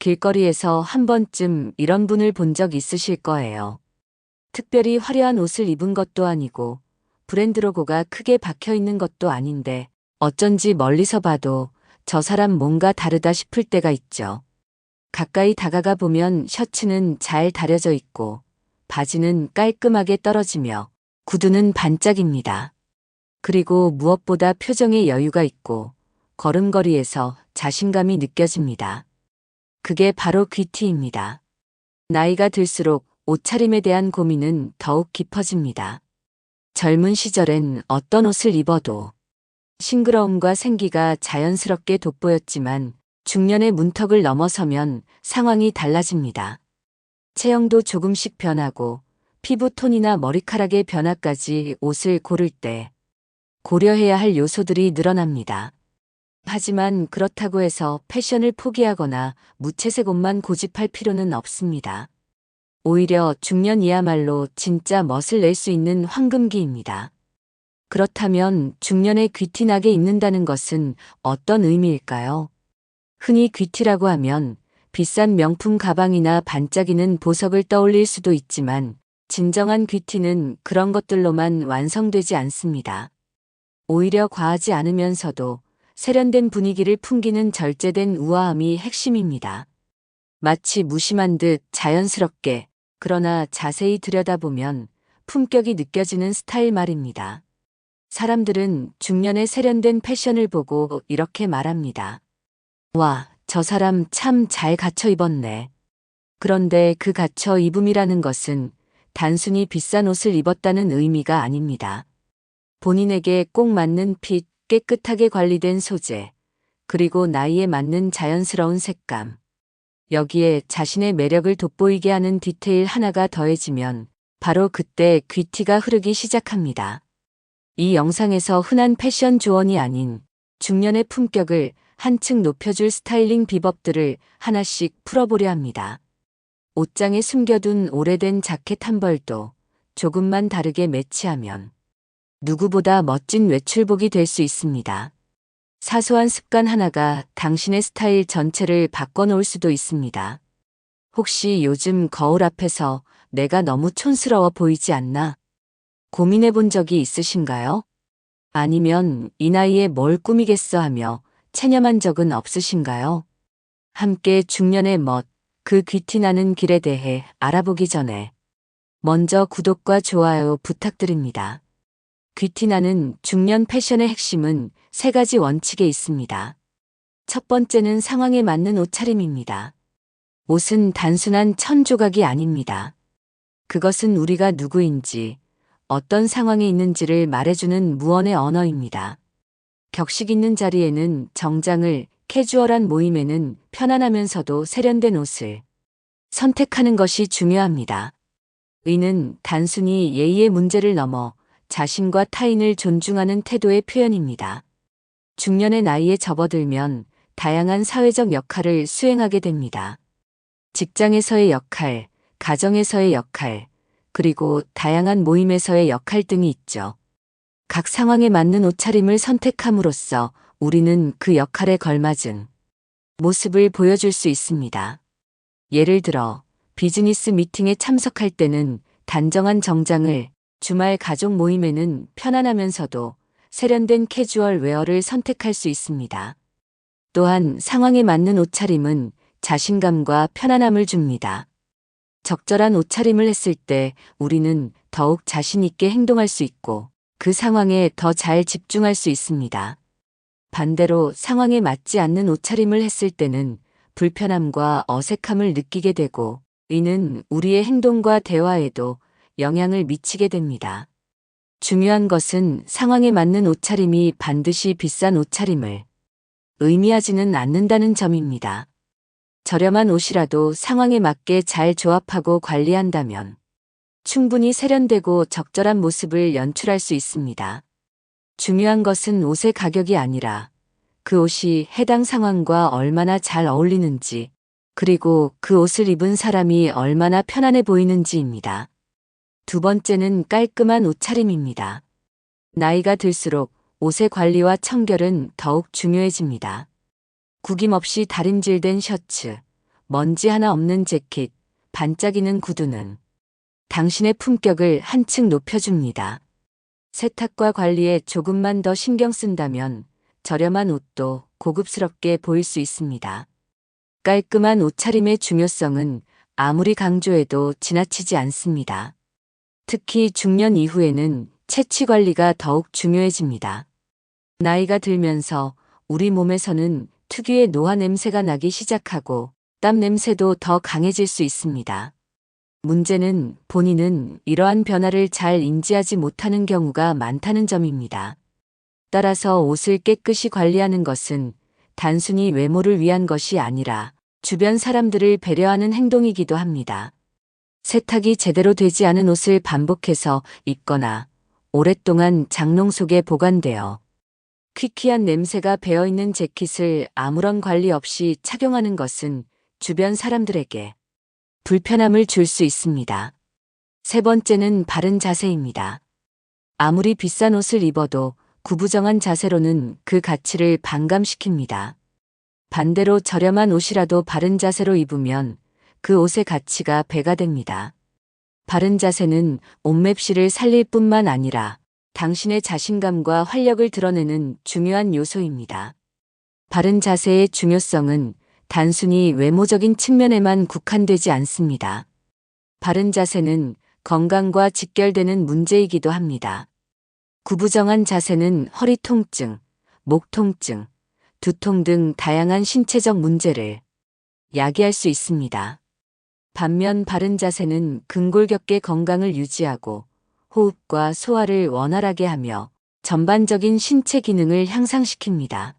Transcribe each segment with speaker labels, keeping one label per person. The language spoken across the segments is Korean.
Speaker 1: 길거리에서 한 번쯤 이런 분을 본 적 있으실 거예요. 특별히 화려한 옷을 입은 것도 아니고 브랜드 로고가 크게 박혀 있는 것도 아닌데 어쩐지 멀리서 봐도 저 사람 뭔가 다르다 싶을 때가 있죠. 가까이 다가가 보면 셔츠는 잘 다려져 있고 바지는 깔끔하게 떨어지며 구두는 반짝입니다. 그리고 무엇보다 표정에 여유가 있고 걸음걸이에서 자신감이 느껴집니다. 그게 바로 귀티입니다. 나이가 들수록 옷차림에 대한 고민은 더욱 깊어집니다. 젊은 시절엔 어떤 옷을 입어도 싱그러움과 생기가 자연스럽게 돋보였지만 중년의 문턱을 넘어서면 상황이 달라집니다. 체형도 조금씩 변하고 피부 톤이나 머리카락의 변화까지 옷을 고를 때 고려해야 할 요소들이 늘어납니다. 하지만 그렇다고 해서 패션을 포기하거나 무채색 옷만 고집할 필요는 없습니다. 오히려 중년이야말로 진짜 멋을 낼 수 있는 황금기입니다. 그렇다면 중년에 귀티나게 입는다는 것은 어떤 의미일까요? 흔히 귀티라고 하면 비싼 명품 가방이나 반짝이는 보석을 떠올릴 수도 있지만 진정한 귀티는 그런 것들로만 완성되지 않습니다. 오히려 과하지 않으면서도 세련된 분위기를 풍기는 절제된 우아함이 핵심입니다. 마치 무심한 듯 자연스럽게 그러나 자세히 들여다보면 품격이 느껴지는 스타일 말입니다. 사람들은 중년의 세련된 패션을 보고 이렇게 말합니다. 와, 저 사람 참 잘 갖춰 입었네. 그런데 그 갖춰 입음이라는 것은 단순히 비싼 옷을 입었다는 의미가 아닙니다. 본인에게 꼭 맞는 핏, 깨끗하게 관리된 소재, 그리고 나이에 맞는 자연스러운 색감. 여기에 자신의 매력을 돋보이게 하는 디테일 하나가 더해지면 바로 그때 귀티가 흐르기 시작합니다. 이 영상에서 흔한 패션 조언이 아닌 중년의 품격을 한층 높여줄 스타일링 비법들을 하나씩 풀어보려 합니다. 옷장에 숨겨둔 오래된 자켓 한 벌도 조금만 다르게 매치하면 누구보다 멋진 외출복이 될 수 있습니다. 사소한 습관 하나가 당신의 스타일 전체를 바꿔놓을 수도 있습니다. 혹시 요즘 거울 앞에서 내가 너무 촌스러워 보이지 않나? 고민해 본 적이 있으신가요? 아니면 이 나이에 뭘 꾸미겠어 하며 체념한 적은 없으신가요? 함께 중년의 멋, 그 귀티나는 길에 대해 알아보기 전에 먼저 구독과 좋아요 부탁드립니다. 귀티나는 중년 패션의 핵심은 세 가지 원칙에 있습니다. 첫 번째는 상황에 맞는 옷차림입니다. 옷은 단순한 천 조각이 아닙니다. 그것은 우리가 누구인지, 어떤 상황에 있는지를 말해주는 무언의 언어입니다. 격식 있는 자리에는 정장을, 캐주얼한 모임에는 편안하면서도 세련된 옷을 선택하는 것이 중요합니다. 의는 단순히 예의의 문제를 넘어 자신과 타인을 존중하는 태도의 표현입니다. 중년의 나이에 접어들면 다양한 사회적 역할을 수행하게 됩니다. 직장에서의 역할, 가정에서의 역할, 그리고 다양한 모임에서의 역할 등이 있죠. 각 상황에 맞는 옷차림을 선택함으로써 우리는 그 역할에 걸맞은 모습을 보여줄 수 있습니다. 예를 들어 비즈니스 미팅에 참석할 때는 단정한 정장을, 주말 가족 모임에는 편안하면서도 세련된 캐주얼 웨어를 선택할 수 있습니다. 또한 상황에 맞는 옷차림은 자신감과 편안함을 줍니다. 적절한 옷차림을 했을 때 우리는 더욱 자신있게 행동할 수 있고 그 상황에 더 잘 집중할 수 있습니다. 반대로 상황에 맞지 않는 옷차림을 했을 때는 불편함과 어색함을 느끼게 되고 이는 우리의 행동과 대화에도 영향을 미치게 됩니다. 중요한 것은 상황에 맞는 옷차림이 반드시 비싼 옷차림을 의미하지는 않는다는 점입니다. 저렴한 옷이라도 상황에 맞게 잘 조합하고 관리한다면 충분히 세련되고 적절한 모습을 연출할 수 있습니다. 중요한 것은 옷의 가격이 아니라 그 옷이 해당 상황과 얼마나 잘 어울리는지 그리고 그 옷을 입은 사람이 얼마나 편안해 보이는지입니다. 두 번째는 깔끔한 옷차림입니다. 나이가 들수록 옷의 관리와 청결은 더욱 중요해집니다. 구김없이 다림질된 셔츠, 먼지 하나 없는 재킷, 반짝이는 구두는 당신의 품격을 한층 높여줍니다. 세탁과 관리에 조금만 더 신경 쓴다면 저렴한 옷도 고급스럽게 보일 수 있습니다. 깔끔한 옷차림의 중요성은 아무리 강조해도 지나치지 않습니다. 특히 중년 이후에는 채취 관리가 더욱 중요해집니다. 나이가 들면서 우리 몸에서는 특유의 노화 냄새가 나기 시작하고 땀 냄새도 더 강해질 수 있습니다. 문제는 본인은 이러한 변화를 잘 인지하지 못하는 경우가 많다는 점입니다. 따라서 옷을 깨끗이 관리하는 것은 단순히 외모를 위한 것이 아니라 주변 사람들을 배려하는 행동이기도 합니다. 세탁이 제대로 되지 않은 옷을 반복해서 입거나 오랫동안 장롱 속에 보관되어 퀴퀴한 냄새가 배어있는 재킷을 아무런 관리 없이 착용하는 것은 주변 사람들에게 불편함을 줄 수 있습니다. 세 번째는 바른 자세입니다. 아무리 비싼 옷을 입어도 구부정한 자세로는 그 가치를 반감시킵니다. 반대로 저렴한 옷이라도 바른 자세로 입으면 그 옷의 가치가 배가 됩니다. 바른 자세는 옷맵시를 살릴 뿐만 아니라 당신의 자신감과 활력을 드러내는 중요한 요소입니다. 바른 자세의 중요성은 단순히 외모적인 측면에만 국한되지 않습니다. 바른 자세는 건강과 직결되는 문제이기도 합니다. 구부정한 자세는 허리 통증, 목 통증, 두통 등 다양한 신체적 문제를 야기할 수 있습니다. 반면 바른 자세는 근골격계 건강을 유지하고 호흡과 소화를 원활하게 하며 전반적인 신체 기능을 향상시킵니다.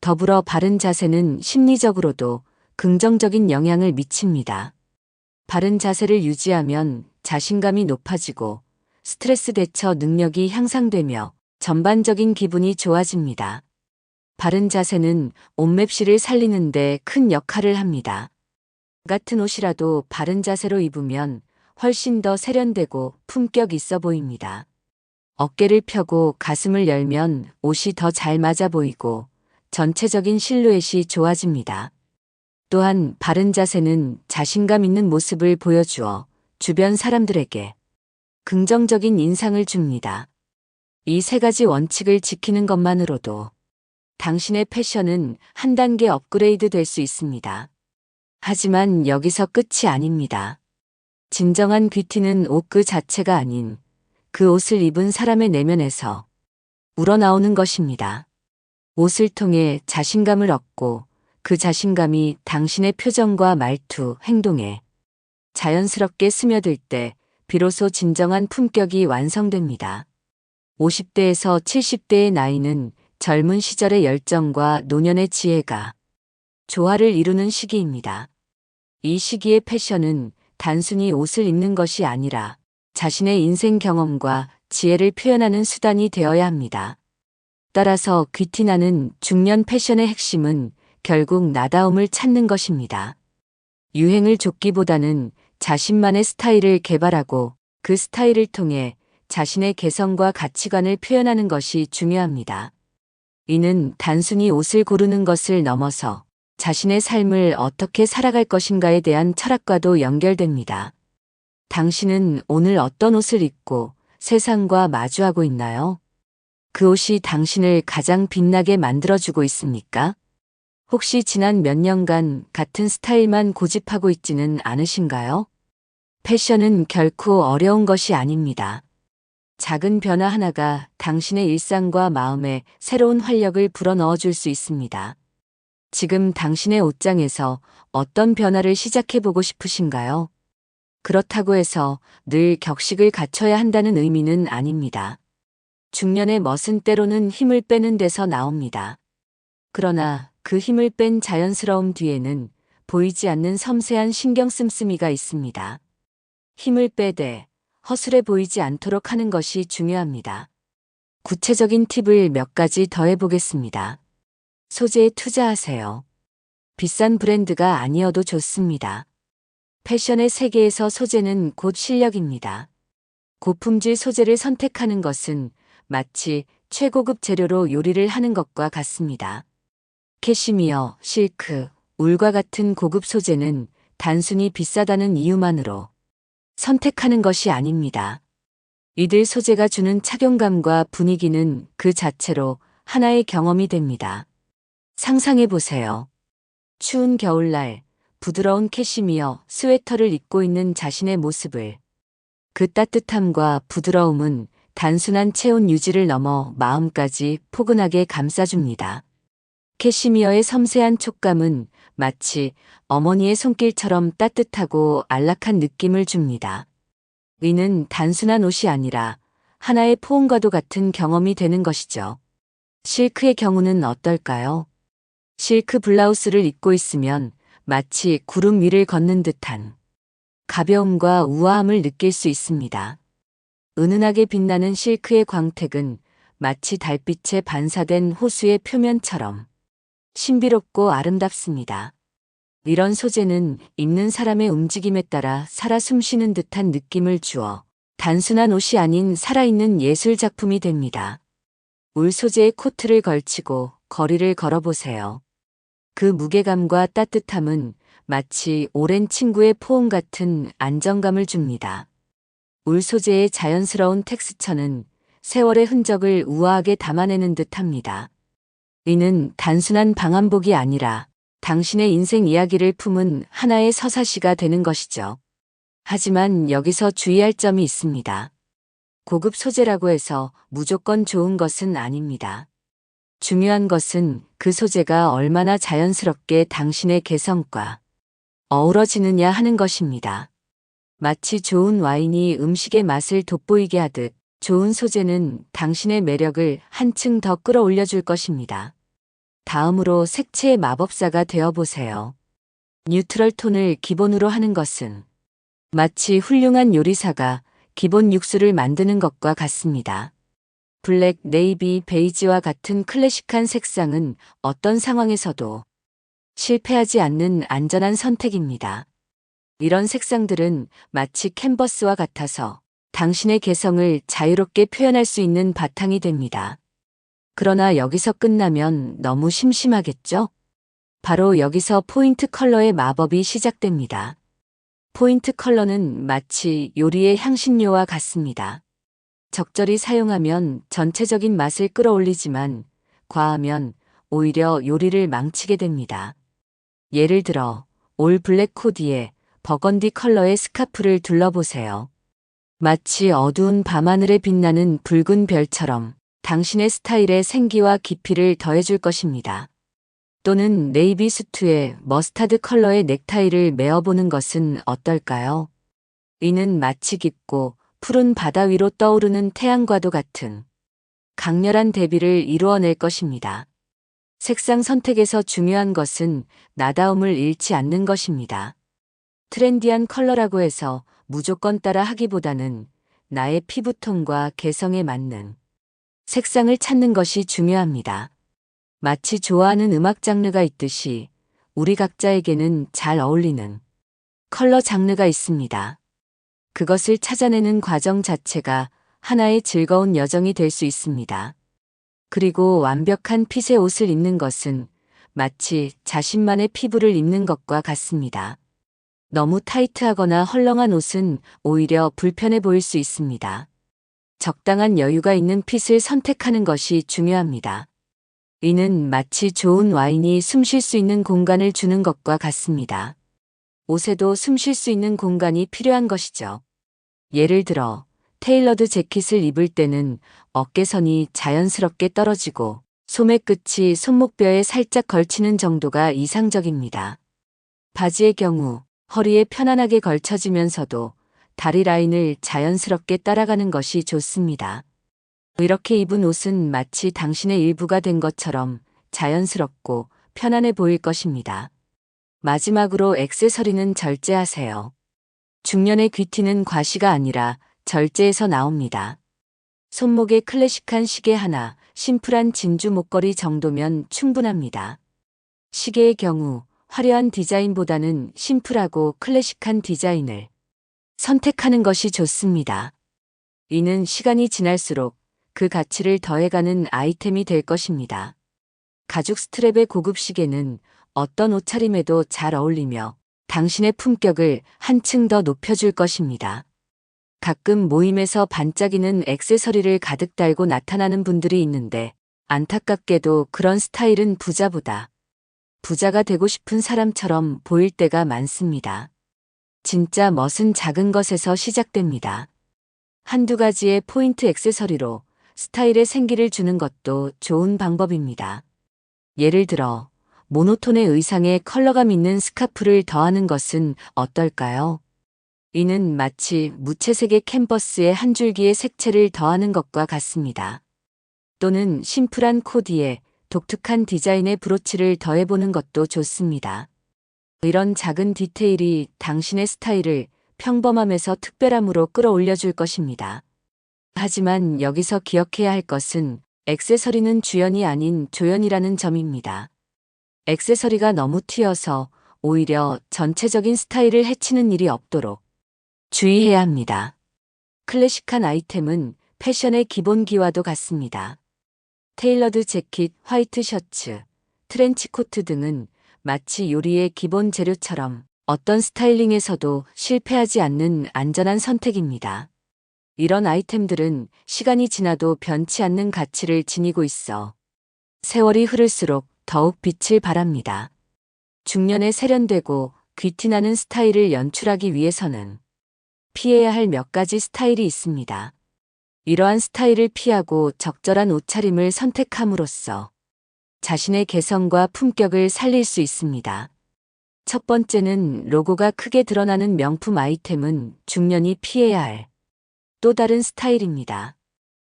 Speaker 1: 더불어 바른 자세는 심리적으로도 긍정적인 영향을 미칩니다. 바른 자세를 유지하면 자신감이 높아지고 스트레스 대처 능력이 향상되며 전반적인 기분이 좋아집니다. 바른 자세는 옷맵시를 살리는데 큰 역할을 합니다. 같은 옷이라도 바른 자세로 입으면 훨씬 더 세련되고 품격 있어 보입니다. 어깨를 펴고 가슴을 열면 옷이 더 잘 맞아 보이고 전체적인 실루엣이 좋아집니다. 또한 바른 자세는 자신감 있는 모습을 보여주어 주변 사람들에게 긍정적인 인상을 줍니다. 이 세 가지 원칙을 지키는 것만으로도 당신의 패션은 한 단계 업그레이드 될 수 있습니다. 하지만 여기서 끝이 아닙니다. 진정한 뷰티는 옷 그 자체가 아닌 그 옷을 입은 사람의 내면에서 우러나오는 것입니다. 옷을 통해 자신감을 얻고 그 자신감이 당신의 표정과 말투, 행동에 자연스럽게 스며들 때 비로소 진정한 품격이 완성됩니다. 50대에서 70대의 나이는 젊은 시절의 열정과 노년의 지혜가 조화를 이루는 시기입니다. 이 시기의 패션은 단순히 옷을 입는 것이 아니라 자신의 인생 경험과 지혜를 표현하는 수단이 되어야 합니다. 따라서 귀티나는 중년 패션의 핵심은 결국 나다움을 찾는 것입니다. 유행을 쫓기보다는 자신만의 스타일을 개발하고 그 스타일을 통해 자신의 개성과 가치관을 표현하는 것이 중요합니다. 이는 단순히 옷을 고르는 것을 넘어서 자신의 삶을 어떻게 살아갈 것인가에 대한 철학과도 연결됩니다. 당신은 오늘 어떤 옷을 입고 세상과 마주하고 있나요? 그 옷이 당신을 가장 빛나게 만들어주고 있습니까? 혹시 지난 몇 년간 같은 스타일만 고집하고 있지는 않으신가요? 패션은 결코 어려운 것이 아닙니다. 작은 변화 하나가 당신의 일상과 마음에 새로운 활력을 불어넣어 줄 수 있습니다. 지금 당신의 옷장에서 어떤 변화를 시작해보고 싶으신가요? 그렇다고 해서 늘 격식을 갖춰야 한다는 의미는 아닙니다. 중년의 멋은 때로는 힘을 빼는 데서 나옵니다. 그러나 그 힘을 뺀 자연스러움 뒤에는 보이지 않는 섬세한 신경 씀씀이가 있습니다. 힘을 빼되 허술해 보이지 않도록 하는 것이 중요합니다. 구체적인 팁을 몇 가지 더 해 보겠습니다. 소재에 투자하세요. 비싼 브랜드가 아니어도 좋습니다. 패션의 세계에서 소재는 곧 실력입니다. 고품질 소재를 선택하는 것은 마치 최고급 재료로 요리를 하는 것과 같습니다. 캐시미어, 실크, 울과 같은 고급 소재는 단순히 비싸다는 이유만으로 선택하는 것이 아닙니다. 이들 소재가 주는 착용감과 분위기는 그 자체로 하나의 경험이 됩니다. 상상해 보세요. 추운 겨울날 부드러운 캐시미어 스웨터를 입고 있는 자신의 모습을 그 따뜻함과 부드러움은 단순한 체온 유지를 넘어 마음까지 포근하게 감싸줍니다. 캐시미어의 섬세한 촉감은 마치 어머니의 손길처럼 따뜻하고 안락한 느낌을 줍니다. 이는 단순한 옷이 아니라 하나의 포옹과도 같은 경험이 되는 것이죠. 실크의 경우는 어떨까요? 실크 블라우스를 입고 있으면 마치 구름 위를 걷는 듯한 가벼움과 우아함을 느낄 수 있습니다. 은은하게 빛나는 실크의 광택은 마치 달빛에 반사된 호수의 표면처럼 신비롭고 아름답습니다. 이런 소재는 입는 사람의 움직임에 따라 살아 숨쉬는 듯한 느낌을 주어 단순한 옷이 아닌 살아있는 예술 작품이 됩니다. 울 소재의 코트를 걸치고 거리를 걸어보세요. 그 무게감과 따뜻함은 마치 오랜 친구의 포옹 같은 안정감을 줍니다. 울 소재의 자연스러운 텍스처는 세월의 흔적을 우아하게 담아내는 듯 합니다. 이는 단순한 방한복이 아니라 당신의 인생 이야기를 품은 하나의 서사시가 되는 것이죠. 하지만 여기서 주의할 점이 있습니다. 고급 소재라고 해서 무조건 좋은 것은 아닙니다. 중요한 것은 그 소재가 얼마나 자연스럽게 당신의 개성과 어우러지느냐 하는 것입니다. 마치 좋은 와인이 음식의 맛을 돋보이게 하듯 좋은 소재는 당신의 매력을 한층 더 끌어올려 줄 것입니다. 다음으로 색채의 마법사가 되어 보세요. 뉴트럴 톤을 기본으로 하는 것은 마치 훌륭한 요리사가 기본 육수를 만드는 것과 같습니다. 블랙, 네이비, 베이지와 같은 클래식한 색상은 어떤 상황에서도 실패하지 않는 안전한 선택입니다. 이런 색상들은 마치 캔버스와 같아서 당신의 개성을 자유롭게 표현할 수 있는 바탕이 됩니다. 그러나 여기서 끝나면 너무 심심하겠죠? 바로 여기서 포인트 컬러의 마법이 시작됩니다. 포인트 컬러는 마치 요리의 향신료와 같습니다. 적절히 사용하면 전체적인 맛을 끌어올리지만 과하면 오히려 요리를 망치게 됩니다. 예를 들어 올 블랙 코디에 버건디 컬러의 스카프를 둘러보세요. 마치 어두운 밤하늘에 빛나는 붉은 별처럼 당신의 스타일의 생기와 깊이를 더해줄 것입니다. 또는 네이비 수트에 머스타드 컬러의 넥타이를 메어보는 것은 어떨까요? 이는 마치 깊고 푸른 바다 위로 떠오르는 태양과도 같은 강렬한 대비를 이루어낼 것입니다. 색상 선택에서 중요한 것은 나다움을 잃지 않는 것입니다. 트렌디한 컬러라고 해서 무조건 따라 하기보다는 나의 피부톤과 개성에 맞는 색상을 찾는 것이 중요합니다. 마치 좋아하는 음악 장르가 있듯이 우리 각자에게는 잘 어울리는 컬러 장르가 있습니다. 그것을 찾아내는 과정 자체가 하나의 즐거운 여정이 될 수 있습니다. 그리고 완벽한 핏의 옷을 입는 것은 마치 자신만의 피부를 입는 것과 같습니다. 너무 타이트하거나 헐렁한 옷은 오히려 불편해 보일 수 있습니다. 적당한 여유가 있는 핏을 선택하는 것이 중요합니다. 이는 마치 좋은 와인이 숨 쉴 수 있는 공간을 주는 것과 같습니다. 옷에도 숨 쉴 수 있는 공간이 필요한 것이죠. 예를 들어 테일러드 재킷을 입을 때는 어깨선이 자연스럽게 떨어지고 소매 끝이 손목뼈에 살짝 걸치는 정도가 이상적입니다. 바지의 경우 허리에 편안하게 걸쳐지면서도 다리 라인을 자연스럽게 따라가는 것이 좋습니다. 이렇게 입은 옷은 마치 당신의 일부가 된 것처럼 자연스럽고 편안해 보일 것입니다. 마지막으로 액세서리는 절제하세요. 중년의 귀티는 과시가 아니라 절제에서 나옵니다. 손목에 클래식한 시계 하나, 심플한 진주 목걸이 정도면 충분합니다. 시계의 경우 화려한 디자인보다는 심플하고 클래식한 디자인을 선택하는 것이 좋습니다. 이는 시간이 지날수록 그 가치를 더해가는 아이템이 될 것입니다. 가죽 스트랩의 고급 시계는 어떤 옷차림에도 잘 어울리며 당신의 품격을 한층 더 높여줄 것입니다. 가끔 모임에서 반짝이는 액세서리를 가득 달고 나타나는 분들이 있는데 안타깝게도 그런 스타일은 부자보다 부자가 되고 싶은 사람처럼 보일 때가 많습니다. 진짜 멋은 작은 것에서 시작됩니다. 한두 가지의 포인트 액세서리로 스타일에 생기를 주는 것도 좋은 방법입니다. 예를 들어, 모노톤의 의상에 컬러감 있는 스카프를 더하는 것은 어떨까요? 이는 마치 무채색의 캔버스에 한 줄기의 색채를 더하는 것과 같습니다. 또는 심플한 코디에 독특한 디자인의 브로치를 더해보는 것도 좋습니다. 이런 작은 디테일이 당신의 스타일을 평범함에서 특별함으로 끌어올려줄 것입니다. 하지만 여기서 기억해야 할 것은 액세서리는 주연이 아닌 조연이라는 점입니다. 액세서리가 너무 튀어서 오히려 전체적인 스타일을 해치는 일이 없도록 주의해야 합니다. 클래식한 아이템은 패션의 기본기와도 같습니다. 테일러드 재킷, 화이트 셔츠, 트렌치 코트 등은 마치 요리의 기본 재료처럼 어떤 스타일링에서도 실패하지 않는 안전한 선택입니다. 이런 아이템들은 시간이 지나도 변치 않는 가치를 지니고 있어 세월이 흐를수록 더욱 빛을 발합니다. 중년에 세련되고 귀티나는 스타일을 연출하기 위해서는 피해야 할 몇 가지 스타일이 있습니다. 이러한 스타일을 피하고 적절한 옷차림을 선택함으로써 자신의 개성과 품격을 살릴 수 있습니다. 첫 번째는 로고가 크게 드러나는 명품 아이템은 중년이 피해야 할 또 다른 스타일입니다.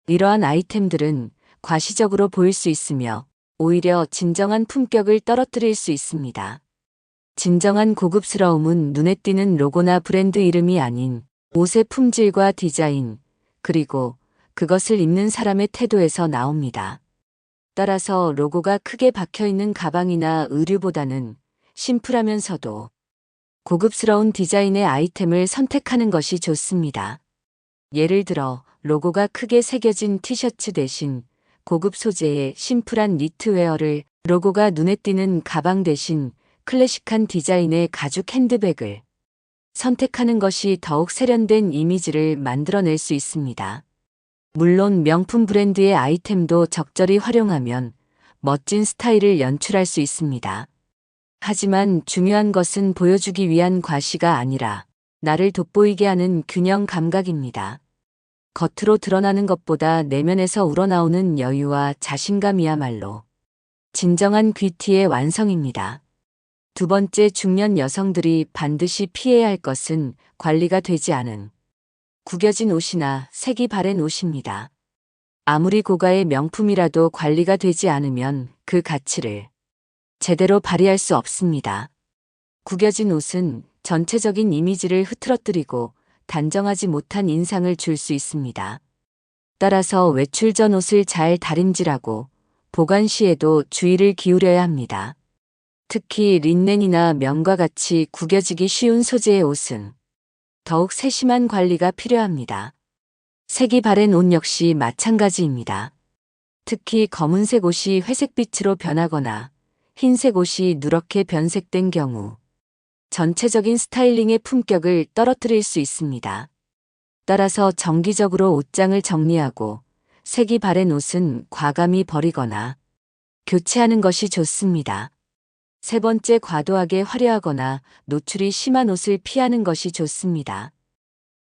Speaker 1: 이러한 아이템들은 과시적으로 보일 수 있으며 오히려 진정한 품격을 떨어뜨릴 수 있습니다. 진정한 고급스러움은 눈에 띄는 로고나 브랜드 이름이 아닌 옷의 품질과 디자인, 그리고 그것을 입는 사람의 태도에서 나옵니다. 따라서 로고가 크게 박혀 있는 가방이나 의류보다는 심플하면서도 고급스러운 디자인의 아이템을 선택하는 것이 좋습니다. 예를 들어 로고가 크게 새겨진 티셔츠 대신 고급 소재의 심플한 니트웨어를 로고가 눈에 띄는 가방 대신 클래식한 디자인의 가죽 핸드백을 선택하는 것이 더욱 세련된 이미지를 만들어낼 수 있습니다. 물론 명품 브랜드의 아이템도 적절히 활용하면 멋진 스타일을 연출할 수 있습니다. 하지만 중요한 것은 보여주기 위한 과시가 아니라 나를 돋보이게 하는 균형 감각입니다. 겉으로 드러나는 것보다 내면에서 우러나오는 여유와 자신감이야말로 진정한 귀티의 완성입니다. 두 번째 중년 여성들이 반드시 피해야 할 것은 관리가 되지 않은 구겨진 옷이나 색이 바랜 옷입니다. 아무리 고가의 명품이라도 관리가 되지 않으면 그 가치를 제대로 발휘할 수 없습니다. 구겨진 옷은 전체적인 이미지를 흐트러뜨리고 단정하지 못한 인상을 줄 수 있습니다. 따라서 외출 전 옷을 잘 다림질하고 보관 시에도 주의를 기울여야 합니다. 특히 린넨이나 면과 같이 구겨지기 쉬운 소재의 옷은 더욱 세심한 관리가 필요합니다. 색이 바랜 옷 역시 마찬가지입니다. 특히 검은색 옷이 회색빛으로 변하거나 흰색 옷이 누렇게 변색된 경우 전체적인 스타일링의 품격을 떨어뜨릴 수 있습니다. 따라서 정기적으로 옷장을 정리하고 색이 바랜 옷은 과감히 버리거나 교체하는 것이 좋습니다. 세 번째 과도하게 화려하거나 노출이 심한 옷을 피하는 것이 좋습니다.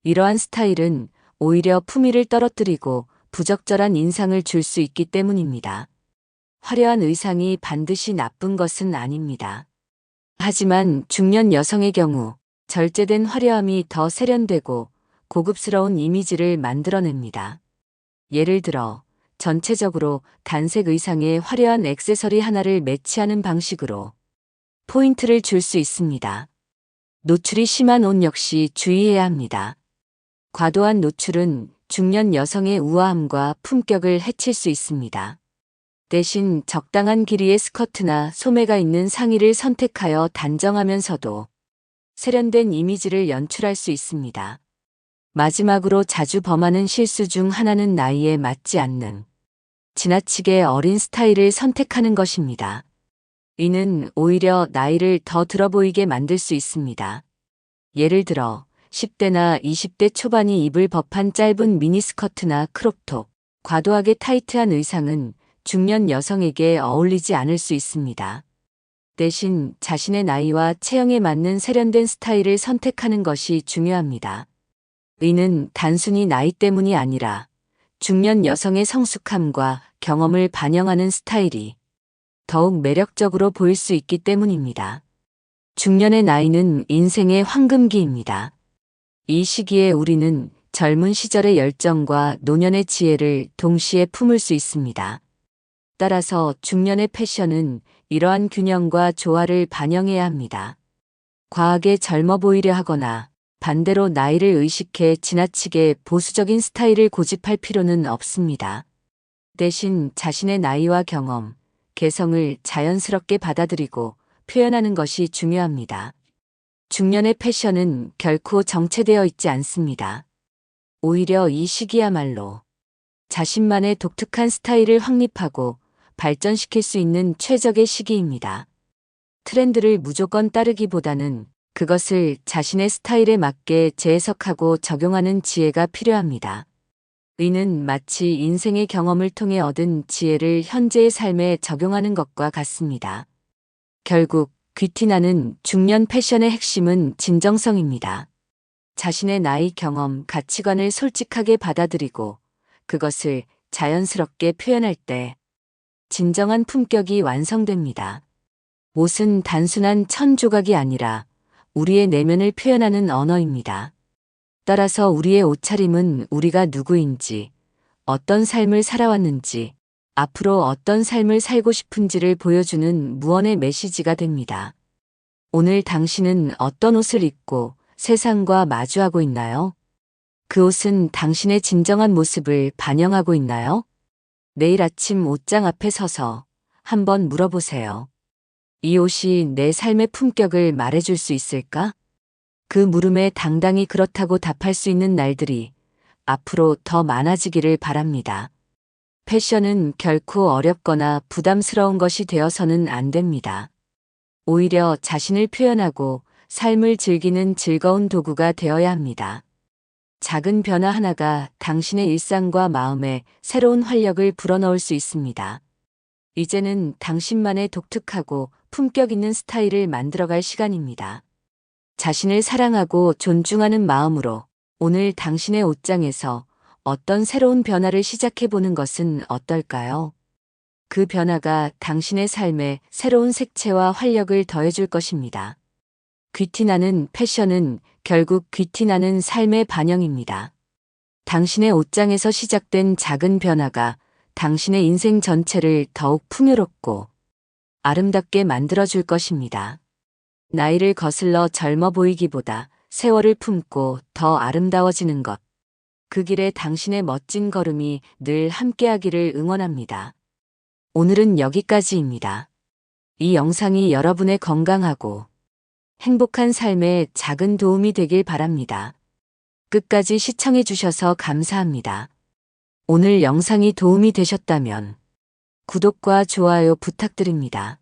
Speaker 1: 이러한 스타일은 오히려 품위를 떨어뜨리고 부적절한 인상을 줄 수 있기 때문입니다. 화려한 의상이 반드시 나쁜 것은 아닙니다. 하지만 중년 여성의 경우 절제된 화려함이 더 세련되고 고급스러운 이미지를 만들어냅니다. 예를 들어 전체적으로 단색 의상에 화려한 액세서리 하나를 매치하는 방식으로 포인트를 줄 수 있습니다. 노출이 심한 옷 역시 주의해야 합니다. 과도한 노출은 중년 여성의 우아함과 품격을 해칠 수 있습니다. 대신 적당한 길이의 스커트나 소매가 있는 상의를 선택하여 단정하면서도 세련된 이미지를 연출할 수 있습니다. 마지막으로 자주 범하는 실수 중 하나는 나이에 맞지 않는 지나치게 어린 스타일을 선택하는 것입니다. 이는 오히려 나이를 더 들어 보이게 만들 수 있습니다. 예를 들어 10대나 20대 초반이 입을 법한 짧은 미니스커트나 크롭톱, 과도하게 타이트한 의상은 중년 여성에게 어울리지 않을 수 있습니다. 대신 자신의 나이와 체형에 맞는 세련된 스타일을 선택하는 것이 중요합니다. 이는 단순히 나이 때문이 아니라 중년 여성의 성숙함과 경험을 반영하는 스타일이 더욱 매력적으로 보일 수 있기 때문입니다. 중년의 나이는 인생의 황금기입니다. 이 시기에 우리는 젊은 시절의 열정과 노년의 지혜를 동시에 품을 수 있습니다. 따라서 중년의 패션은 이러한 균형과 조화를 반영해야 합니다. 과하게 젊어 보이려 하거나 반대로 나이를 의식해 지나치게 보수적인 스타일을 고집할 필요는 없습니다. 대신 자신의 나이와 경험, 개성을 자연스럽게 받아들이고 표현하는 것이 중요합니다. 중년의 패션은 결코 정체되어 있지 않습니다. 오히려 이 시기야말로 자신만의 독특한 스타일을 확립하고 발전시킬 수 있는 최적의 시기입니다. 트렌드를 무조건 따르기보다는 그것을 자신의 스타일에 맞게 재해석하고 적용하는 지혜가 필요합니다. 의는 마치 인생의 경험을 통해 얻은 지혜를 현재의 삶에 적용하는 것과 같습니다. 결국 귀티나는 중년 패션의 핵심은 진정성입니다. 자신의 나이 경험, 가치관을 솔직하게 받아들이고 그것을 자연스럽게 표현할 때 진정한 품격이 완성됩니다. 옷은 단순한 천 조각이 아니라 우리의 내면을 표현하는 언어입니다. 따라서 우리의 옷차림은 우리가 누구인지, 어떤 삶을 살아왔는지, 앞으로 어떤 삶을 살고 싶은지를 보여주는 무언의 메시지가 됩니다. 오늘 당신은 어떤 옷을 입고 세상과 마주하고 있나요? 그 옷은 당신의 진정한 모습을 반영하고 있나요? 내일 아침 옷장 앞에 서서 한번 물어보세요. 이 옷이 내 삶의 품격을 말해줄 수 있을까? 그 물음에 당당히 그렇다고 답할 수 있는 날들이 앞으로 더 많아지기를 바랍니다. 패션은 결코 어렵거나 부담스러운 것이 되어서는 안 됩니다. 오히려 자신을 표현하고 삶을 즐기는 즐거운 도구가 되어야 합니다. 작은 변화 하나가 당신의 일상과 마음에 새로운 활력을 불어넣을 수 있습니다. 이제는 당신만의 독특하고 품격 있는 스타일을 만들어갈 시간입니다. 자신을 사랑하고 존중하는 마음으로 오늘 당신의 옷장에서 어떤 새로운 변화를 시작해보는 것은 어떨까요? 그 변화가 당신의 삶에 새로운 색채와 활력을 더해줄 것입니다. 귀티나는 패션은 결국 귀티나는 삶의 반영입니다. 당신의 옷장에서 시작된 작은 변화가 당신의 인생 전체를 더욱 풍요롭고 아름답게 만들어줄 것입니다. 나이를 거슬러 젊어 보이기보다 세월을 품고 더 아름다워지는 것. 그 길에 당신의 멋진 걸음이 늘 함께하기를 응원합니다. 오늘은 여기까지입니다. 이 영상이 여러분의 건강하고 행복한 삶에 작은 도움이 되길 바랍니다. 끝까지 시청해 주셔서 감사합니다. 오늘 영상이 도움이 되셨다면 구독과 좋아요 부탁드립니다.